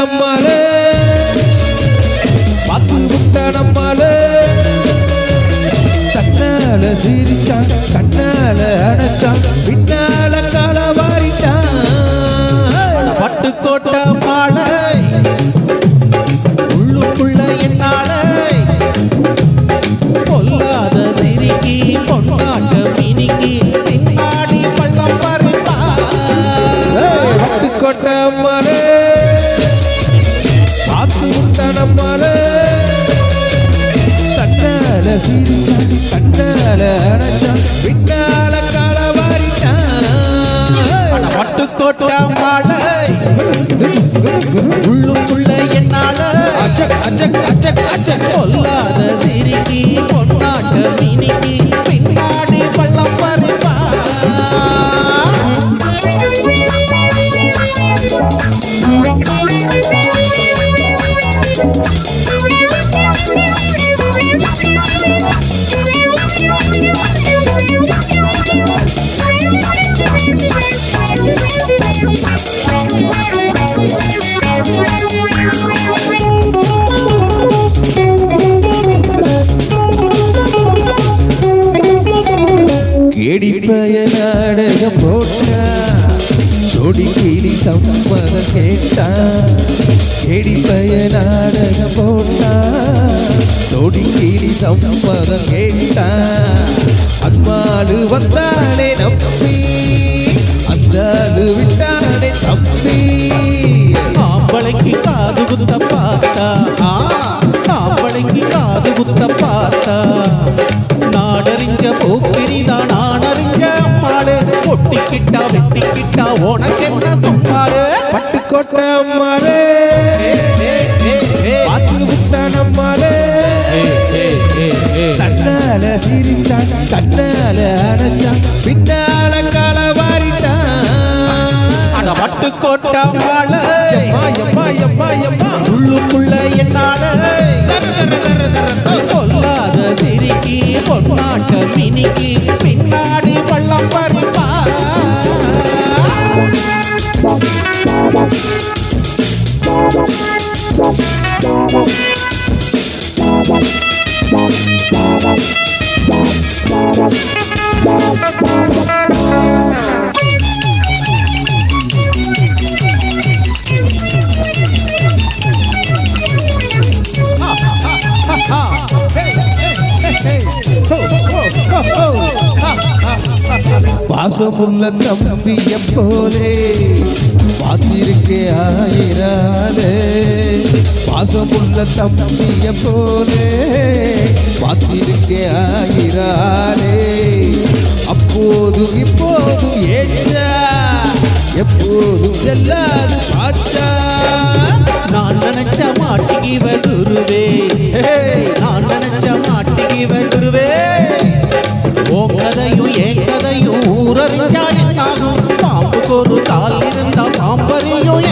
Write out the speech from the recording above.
நம்மாலே பார்த்து விட்ட நம்மாலே கண்ணால சிரிச்சான் கண்ணால அடைச்சான் பின்னால கால வாரிட்டான். பட்டுக்கோட்ட மாலை உள்ளுக்குள்ள என்னால. பொல்லாத சிரிக்கி பொன்னாட்ட மினிக்கி பின்னாடி பள்ளம் பறிப்பா பட்டுக்கோட்ட மாலை. பட்டுக்கோட்ட மாலை. உள்ளுக்குள்ள என்னாலே அச்சக் அச்சக் அச்சக் அச்சக் பொல்லாத கேடி பய நாடகம் போட்டா சொடி கிளி சம்மதம் கேட்டா? கேடி பய நாடகம் போட்டா சொடி கிளி சம்மதம் கேட்டா? அம்மாளு வந்தானே நம்பி அந்தாளு விட்டானே தம்பி. ஆம்பளைக்கு காது குத்த பார்த்தா? ஆம்பளைக்கு காது குத்த பார்த்தா? நாடறிஞ்ச போக்கிரிதான் அம்மாடு ஒட்டிக்கிட்டா வெட்டிக்கிட்டா உனக்கு என்ன சொன்னாரு? பட்டுக்கோட்டை விட்டான் அம்மாளே கண்ணால சிரித்தான் கண்ணால அணைச்சான் பின்னால களவாரிட்டான் அட பட்டுக்கோட்ட மாலை எம்மா எம்மா எம்மா உள்ளுக்குள்ள என்னால கொல்லாத சிரிக்கி பொன்னாட்ட மினிக்கி பின்னாடி பாசமுள்ள தம்பிய போலே பார்த்திருக்கே ஆயிராலே பாசமுள்ள தம்பிய போலே காத்திருக்கே ஆகிறாரே அப்போதும் இப்போதும் ஏச்சா எப்போதும் செல்லாது பார்த்தா. நான் நினைச்ச மாட்டிக்கிவ குருவே. நான் நினைச்ச மாட்டிக்கிவ குருவே. உன் கதையும் என் கதையும் ஊரறிஞ்சா என்னாகும்? பாம்புக்கு ஒரு கால் இருந்தா பாம்பறியும்